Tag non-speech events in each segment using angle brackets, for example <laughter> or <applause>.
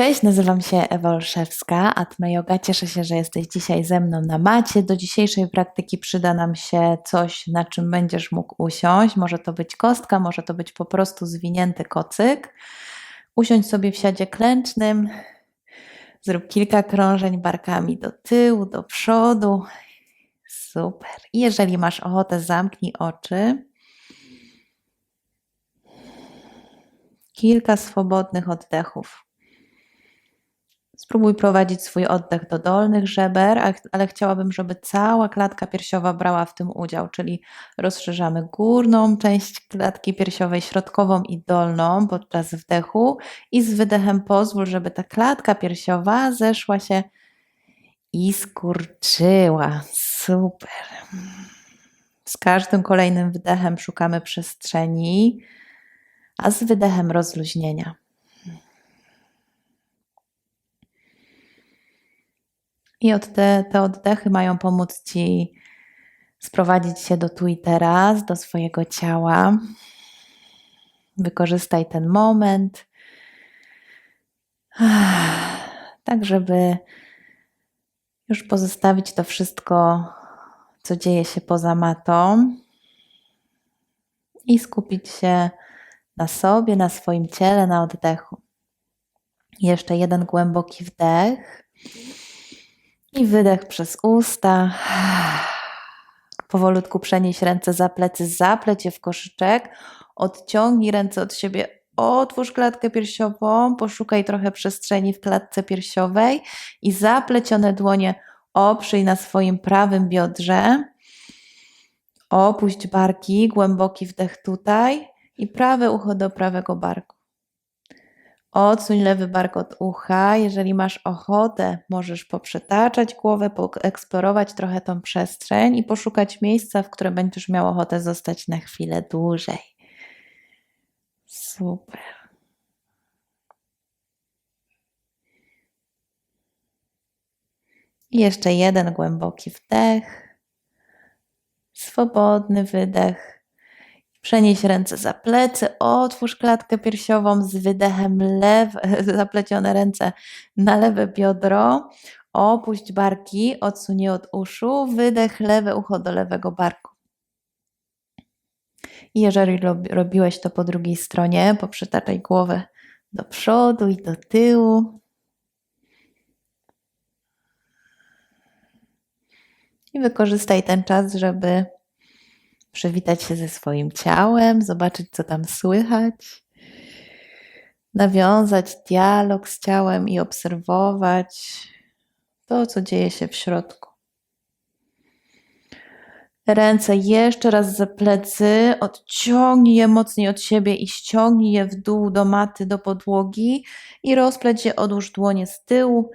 Cześć, nazywam się Ewa Olszewska, Atma Yoga. Cieszę się, że jesteś dzisiaj ze mną na macie. Do dzisiejszej praktyki przyda nam się coś, na czym będziesz mógł usiąść. Może to być kostka, może to być po prostu zwinięty kocyk. Usiądź sobie w siadzie klęcznym. Zrób kilka krążeń barkami do tyłu, do przodu. Super. I jeżeli masz ochotę, zamknij oczy. Kilka swobodnych oddechów. Spróbuj prowadzić swój oddech do dolnych żeber, ale chciałabym, żeby cała klatka piersiowa brała w tym udział, czyli rozszerzamy górną część klatki piersiowej, środkową i dolną podczas wdechu i z wydechem pozwól, żeby ta klatka piersiowa zeszła się i skurczyła. Super. Z każdym kolejnym wdechem szukamy przestrzeni, a z wydechem rozluźnienia. I od te, te oddechy mają pomóc Ci sprowadzić się do tu i teraz, do swojego ciała. Wykorzystaj ten moment, tak żeby już pozostawić to wszystko, co dzieje się poza matą i skupić się na sobie, na swoim ciele, na oddechu. Jeszcze jeden głęboki wdech. I wydech przez usta. Powolutku przenieś ręce za plecy, zapleć je w koszyczek. Odciągnij ręce od siebie, otwórz klatkę piersiową, poszukaj trochę przestrzeni w klatce piersiowej i zaplecione dłonie oprzyj na swoim prawym biodrze. Opuść barki, głęboki wdech tutaj i prawe ucho do prawego barku. Odsuń lewy bark od ucha. Jeżeli masz ochotę, możesz poprzetaczać głowę, poeksplorować trochę tą przestrzeń i poszukać miejsca, w którym będziesz miał ochotę zostać na chwilę dłużej. Super. I jeszcze jeden głęboki wdech, swobodny wydech. Przenieś ręce za plecy, otwórz klatkę piersiową z wydechem lewe, <laughs> zaplecione ręce na lewe biodro. Opuść barki, odsuń od uszu, wydech lewe ucho do lewego barku. I jeżeli robi- robiłeś to po drugiej stronie, poprzetaczaj głowę do przodu i do tyłu. I wykorzystaj ten czas, żeby przywitać się ze swoim ciałem, zobaczyć, co tam słychać, nawiązać dialog z ciałem i obserwować to, co dzieje się w środku. Ręce jeszcze raz za plecy, odciągnij je mocniej od siebie i ściągnij je w dół do maty, do podłogi i rozpleć je, odłóż dłonie z tyłu,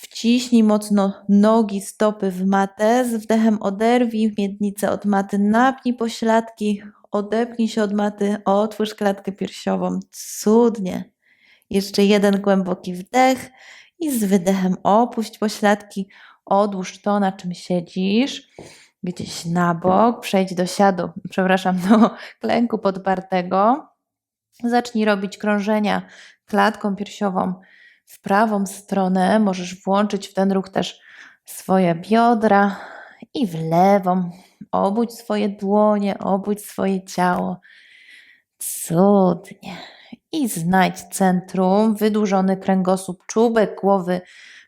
Wciśnij mocno nogi, stopy w matę. Z wdechem oderwij miednicę od maty, napnij pośladki, odepnij się od maty, otwórz klatkę piersiową. Cudnie. Jeszcze jeden głęboki wdech i z wydechem opuść pośladki, odłóż to, na czym siedzisz. Gdzieś na bok, przejdź do siadu, <laughs> przepraszam, do klęku podpartego. Zacznij robić krążenia klatką piersiową w prawą stronę. Możesz włączyć w ten ruch też swoje biodra i w lewą. Obudź swoje dłonie, obudź swoje ciało. Cudnie. I znajdź centrum, wydłużony kręgosłup, czubek głowy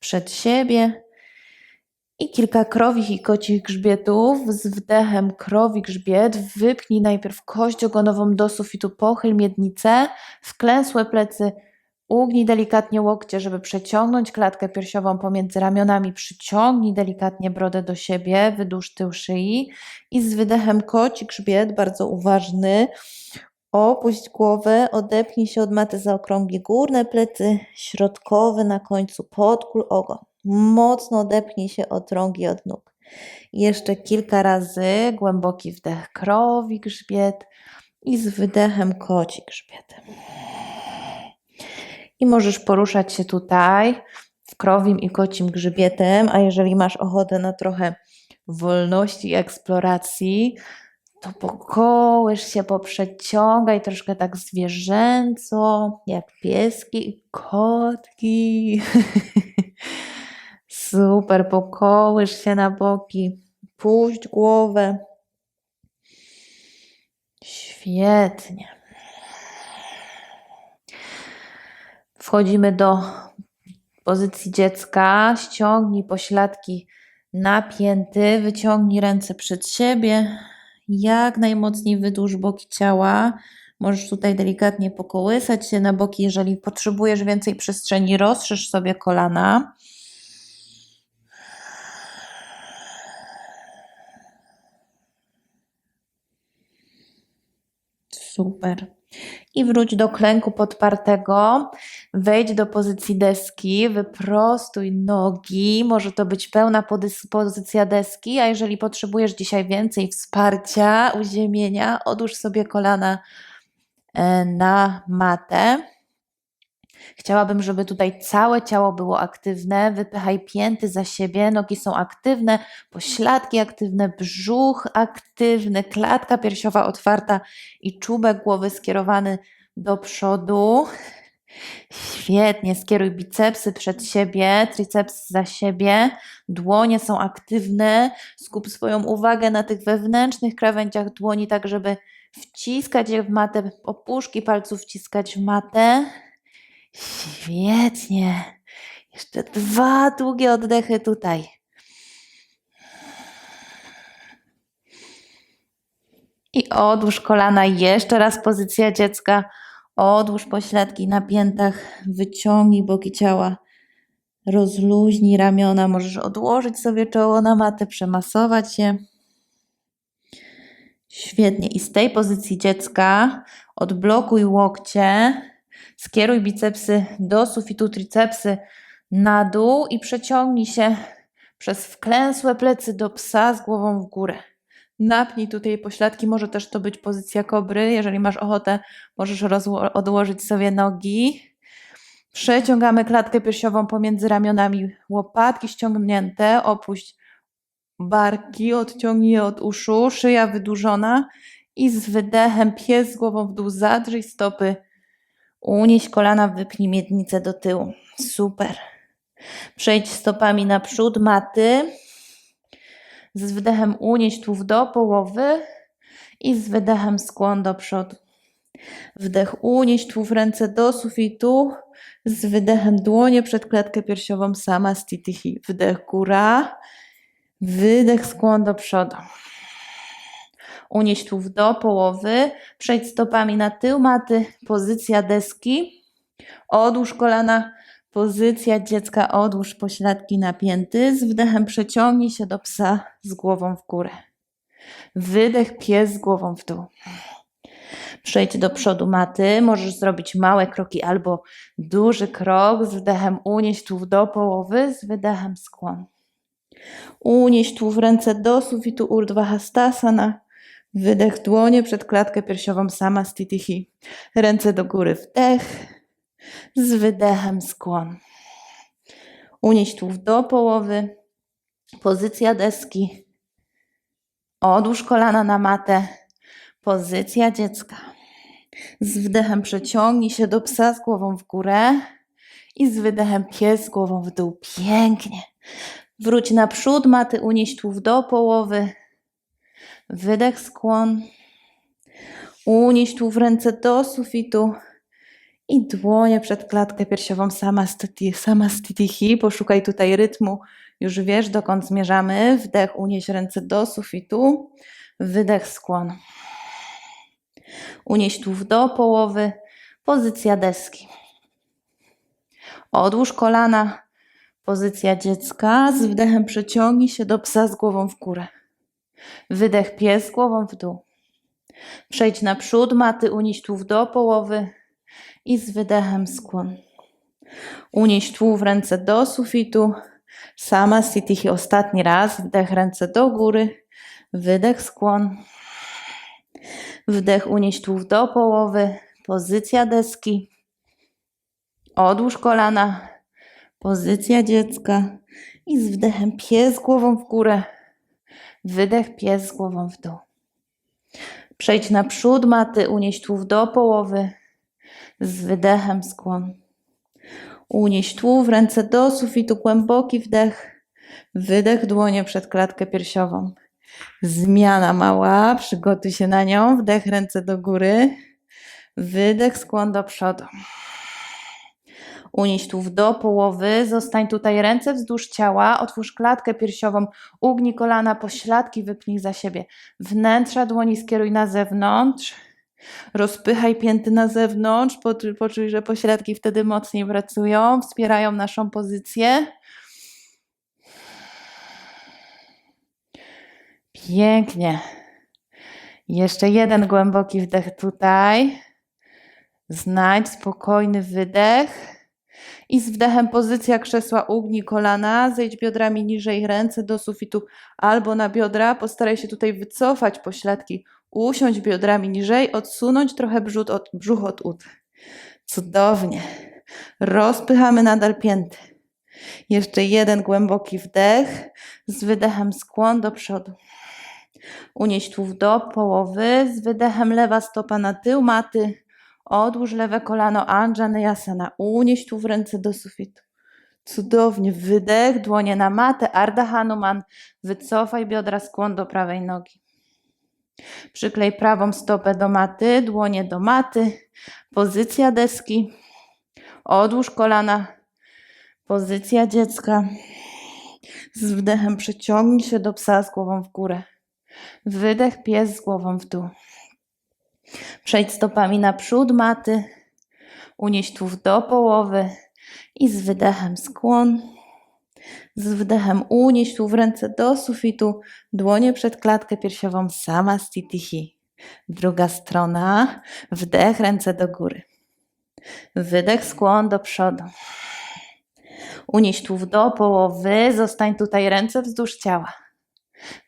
przed siebie. I kilka krowich i kocich grzbietów. Z wdechem krowi grzbiet. Wypnij najpierw kość ogonową do sufitu, pochyl miednicę, wklęsłe plecy Ugnij delikatnie łokcie, żeby przeciągnąć klatkę piersiową pomiędzy ramionami. Przyciągnij delikatnie brodę do siebie, wydłuż tył szyi i z wydechem koci grzbiet, bardzo uważny. Opuść głowę, odepnij się od maty, zaokrągli górne plecy, środkowy na końcu podkól ogon. Mocno odepnij się od rąk i od nóg. Jeszcze kilka razy głęboki wdech krowi grzbiet i z wydechem koci grzbiet i możesz poruszać się tutaj w krowim i kocim grzbietem, a jeżeli masz ochotę na trochę wolności i eksploracji, To pokołysz się, poprzeciągaj troszkę tak zwierzęco, jak pieski kotki. <laughs> Super, pokołysz się na boki, puść głowę. Świetnie. Wchodzimy do pozycji dziecka. Ściągnij pośladki napięty, wyciągnij ręce przed siebie. Jak najmocniej wydłuż boki ciała. Możesz tutaj delikatnie pokołysać się na boki. Jeżeli potrzebujesz więcej przestrzeni, rozszerz sobie kolana. Super. I wróć do klęku podpartego. Wejdź do pozycji deski, wyprostuj nogi. Może to być pełna pozycja deski, a jeżeli potrzebujesz dzisiaj więcej wsparcia, uziemienia, odłóż sobie kolana e, na matę. Chciałabym, żeby tutaj całe ciało było aktywne. Wypychaj pięty za siebie, nogi są aktywne, pośladki aktywne, brzuch aktywny, klatka piersiowa otwarta i czubek głowy skierowany do przodu. Świetnie, skieruj bicepsy przed siebie, triceps za siebie, dłonie są aktywne. Skup swoją uwagę na tych wewnętrznych krawędziach dłoni, tak żeby wciskać je w matę, opuszki palców wciskać w matę. Świetnie. Jeszcze dwa długie oddechy tutaj. I odłóż kolana. Jeszcze raz pozycja dziecka. Odłóż pośladki na piętach. Wyciągnij boki ciała. Rozluźnij ramiona. Możesz odłożyć sobie czoło na matę, przemasować je. Świetnie. I z tej pozycji dziecka odblokuj łokcie. Skieruj bicepsy do sufitu, tricepsy na dół i przeciągnij się przez wklęsłe plecy do psa z głową w górę. Napnij tutaj pośladki, może też to być pozycja kobry. Jeżeli masz ochotę, możesz odłożyć sobie nogi. Przeciągamy klatkę piersiową pomiędzy ramionami, łopatki ściągnięte, opuść barki, odciągnij je od uszu, szyja wydłużona i z wydechem pies z głową w dół zadrzyj stopy Unieś kolana, wypnij miednicę do tyłu. Super. Przejdź stopami naprzód maty. Z wydechem unieś tułów do połowy i z wydechem skłon do przodu. Wdech unieś tułów ręce do sufitu. Z wydechem dłonie przed klatkę piersiową sama stitihi. Wdech góra. Wydech skłon do przodu. Unieś tułów do połowy, przejdź stopami na tył maty, pozycja deski, odłóż kolana, pozycja dziecka, odłóż pośladki napięty, z wdechem przeciągnij się do psa z głową w górę. Wydech, pies z głową w dół. Przejdź do przodu maty, możesz zrobić małe kroki albo duży krok, z wdechem unieś tułów do połowy, z wydechem skłon. Unieś tułów ręce do sufitu Urdhva Hastasana, Wydech dłonie przed klatkę piersiową sama stitihi. Ręce do góry wdech. Z wydechem skłon. Unieś tułów do połowy. Pozycja deski. Odłóż kolana na matę. Pozycja dziecka. Z wdechem przeciągnij się do psa z głową w górę i z wydechem pies z głową w dół. Pięknie. Wróć naprzód maty, unieś tułów do połowy. Wydech, skłon. Unieś tu w ręce do sufitu i dłonie przed klatkę piersiową sama stiti, sama stitihi. Poszukaj tutaj rytmu. Już wiesz, dokąd zmierzamy. Wdech, unieś ręce do sufitu. Wydech, skłon. Unieś tu do połowy. Pozycja deski. Odłóż kolana. Pozycja dziecka. Z wdechem przeciągnij się do psa z głową w górę. Wydech pies głową w dół. Przejdź naprzód maty, unieś tułów do połowy i z wydechem skłon. Unieś tułów ręce do sufitu. Sama sitihi ostatni raz. Wdech ręce do góry. Wydech skłon. Wdech unieś tułów do połowy. Pozycja deski. Odłóż kolana. Pozycja dziecka. I z wdechem pies głową w górę. Wydech, pies z głową w dół. Przejdź na przód maty, unieś tułów do połowy. Z wydechem skłon. Unieś tułów, ręce do sufitu, głęboki wdech. Wydech, dłonie przed klatkę piersiową. Zmiana mała, przygotuj się na nią. Wdech, ręce do góry. Wydech, skłon do przodu. Unieś tułów do połowy, zostań tutaj ręce wzdłuż ciała, otwórz klatkę piersiową, ugnij kolana, pośladki wypnij za siebie. Wnętrza dłoni skieruj na zewnątrz, rozpychaj pięty na zewnątrz, poczuj, poczuj, że pośladki wtedy mocniej pracują, wspierają naszą pozycję. Pięknie. Jeszcze jeden głęboki wdech tutaj. Znajdź spokojny wydech. I z wdechem pozycja krzesła ugnij kolana, zejdź biodrami niżej, ręce do sufitu albo na biodra. Postaraj się tutaj wycofać pośladki, usiąść biodrami niżej, odsunąć trochę brzuch od, brzuch od ud. Cudownie. Rozpychamy nadal pięty. Jeszcze jeden głęboki wdech, z wydechem skłon do przodu. Unieś tułów do połowy, z wydechem lewa stopa na tył maty. Odłóż lewe kolano Anjaneyasana. Unieś tu w ręce do sufitu. Cudownie. Wydech, dłonie na matę. Ardha Hanuman. Wycofaj biodra, skłon do prawej nogi. Przyklej prawą stopę do maty, dłonie do maty. Pozycja deski. Odłóż kolana. Pozycja dziecka. Z wdechem przeciągnij się do psa z głową w górę. Wydech, pies z głową w dół. Przejdź stopami naprzód maty, unieś tułów do połowy i z wydechem skłon. Z wdechem unieś tu w ręce do sufitu, dłonie przed klatkę piersiową, sama stitihi. Druga strona, wdech, ręce do góry. Wydech, skłon do przodu. Unieś tułów do połowy, zostań tutaj ręce wzdłuż ciała.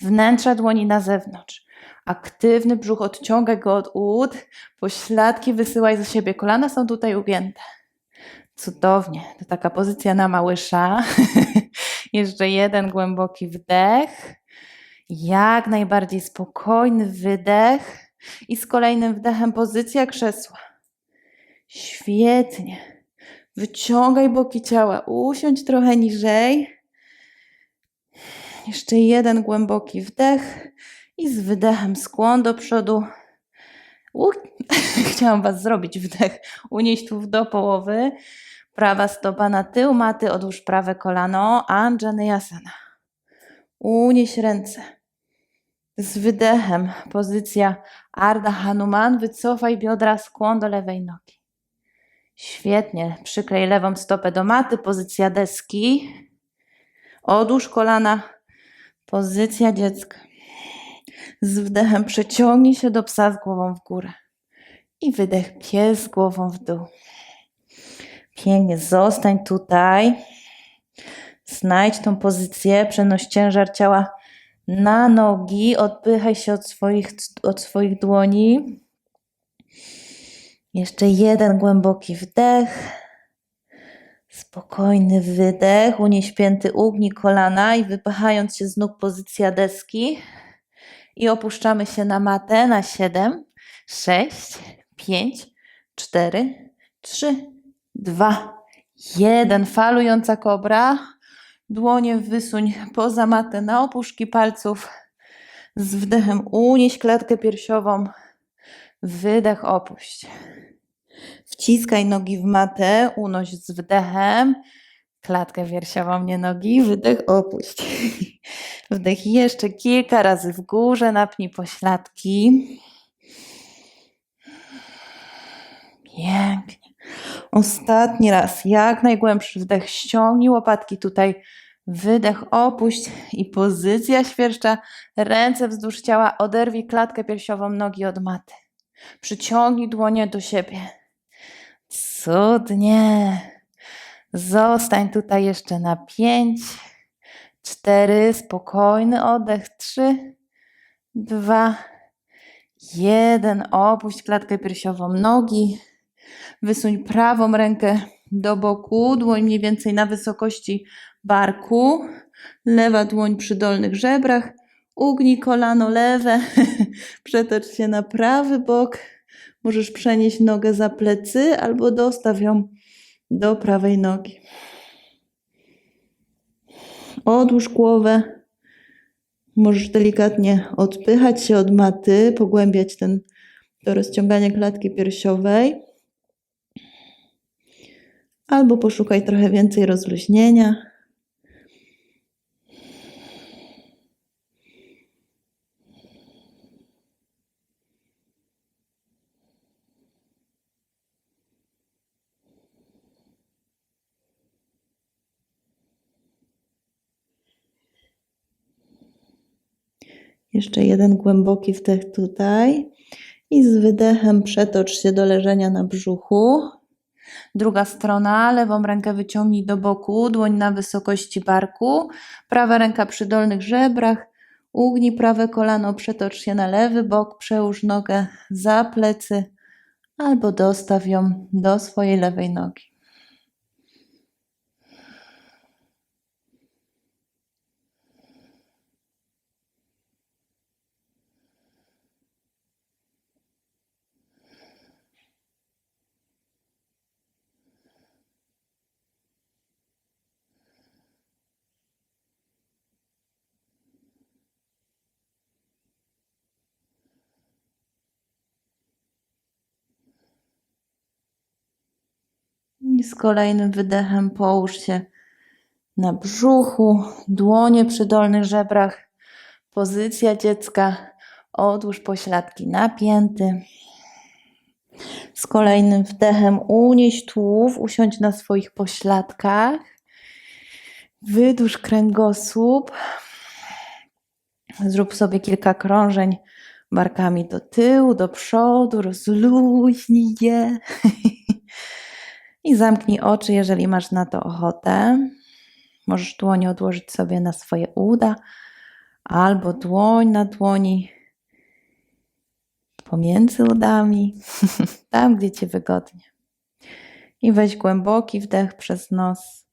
Wnętrza dłoni na zewnątrz. Aktywny brzuch, odciągaj go od ud, pośladki wysyłaj ze siebie. Kolana są tutaj ugięte. Cudownie. To taka pozycja na małysza. <laughs> Jeszcze jeden głęboki wdech. Jak najbardziej spokojny wydech. I z kolejnym wdechem pozycja krzesła. Świetnie. Wyciągaj boki ciała. Usiądź trochę niżej. Jeszcze jeden głęboki wdech i z wydechem skłon do przodu. U... <laughs> Chciałam Was zrobić wdech. Unieść tu do połowy. Prawa stopa na tył maty, odłóż prawe kolano. Anjaneyasana. Unieś ręce. Z wydechem pozycja Ardha Hanuman. Wycofaj biodra, skłon do lewej nogi. Świetnie. Przyklej lewą stopę do maty. Pozycja deski. Odłóż kolana. Pozycja dziecka. Z wdechem przeciągnij się do psa z głową w górę. I wydech pies z głową w dół. Pięknie, zostań tutaj. Znajdź tą pozycję, przenoś ciężar ciała na nogi, odpychaj się od swoich, od swoich dłoni. Jeszcze jeden głęboki wdech. Spokojny wydech, unieś pięty, ugnij kolana i wypychając się z nóg pozycja deski i opuszczamy się na matę na 7, 6, 5, 4, 3, 2, 1. Falująca kobra. Dłonie wysuń poza matę na opuszki palców. Z wdechem unieś klatkę piersiową. Wydech opuść. Wciskaj nogi w matę, unoś z wdechem. Klatkę piersiową, nie nogi, wydech opuść. <laughs> Wdech jeszcze kilka razy w górze, napnij pośladki. Pięknie. Ostatni raz, jak najgłębszy wdech, ściągnij łopatki tutaj, wydech opuść i pozycja świerszcza, ręce wzdłuż ciała, oderwij klatkę piersiową, nogi od maty. Przyciągnij dłonie do siebie. Cudnie. Zostań tutaj jeszcze na pięć, cztery, spokojny oddech, trzy, dwa, jeden. Opuść klatkę piersiową nogi. Wysuń prawą rękę do boku, dłoń mniej więcej na wysokości barku. Lewa dłoń przy dolnych żebrach. Ugnij kolano lewe, <laughs> przetocz się na prawy bok. Możesz przenieść nogę za plecy albo dostaw ją do prawej nogi. Odłóż głowę. Możesz delikatnie odpychać się od maty, pogłębiać ten, to rozciąganie klatki piersiowej. Albo poszukaj trochę więcej rozluźnienia. Jeszcze jeden głęboki wdech tutaj. I z wydechem przetocz się do leżenia na brzuchu. Druga strona, lewą rękę wyciągnij do boku, dłoń na wysokości barku, prawa ręka przy dolnych żebrach, ugnij prawe kolano, przetocz się na lewy bok, przełóż nogę za plecy albo dostaw ją do swojej lewej nogi. Z kolejnym wydechem połóż się na brzuchu, dłonie przy dolnych żebrach, pozycja dziecka, odłóż pośladki napięty. Z kolejnym wdechem unieś tułów, usiądź na swoich pośladkach, wydłuż kręgosłup, zrób sobie kilka krążeń barkami do tyłu, do przodu, rozluźnij je. <laughs> I zamknij oczy, jeżeli masz na to ochotę. Możesz dłoń odłożyć sobie na swoje uda, albo dłoń na dłoni pomiędzy udami, <laughs> tam gdzie ci wygodnie. I weź głęboki wdech przez nos,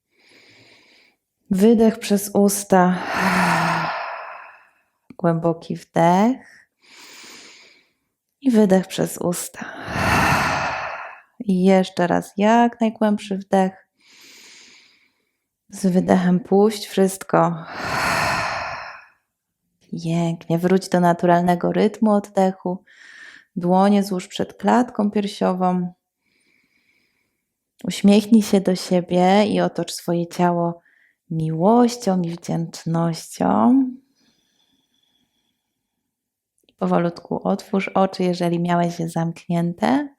wydech przez usta, głęboki wdech i wydech przez usta. I jeszcze raz jak najgłębszy wdech. Z wydechem puść wszystko. Pięknie. Wróć do naturalnego rytmu oddechu. Dłonie złóż przed klatką piersiową. Uśmiechnij się do siebie i otocz swoje ciało miłością i wdzięcznością. Powolutku otwórz oczy, jeżeli miałeś je zamknięte.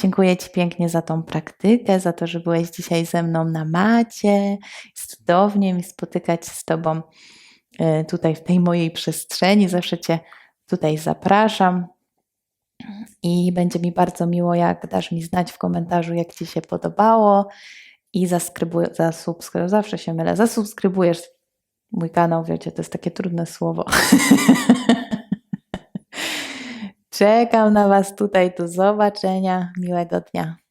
Dziękuję Ci pięknie za tą praktykę, za to, że byłeś dzisiaj ze mną na macie. Jest cudownie mi spotykać z Tobą y, tutaj w tej mojej przestrzeni. Zawsze Cię tutaj zapraszam. I będzie mi bardzo miło, jak dasz mi znać w komentarzu, jak Ci się podobało. I zasubskrybuj, zawsze się mylę, zasubskrybujesz mój kanał, wiecie, to jest takie trudne słowo. <laughs> Czekam na Was tutaj. Do zobaczenia. Miłego dnia.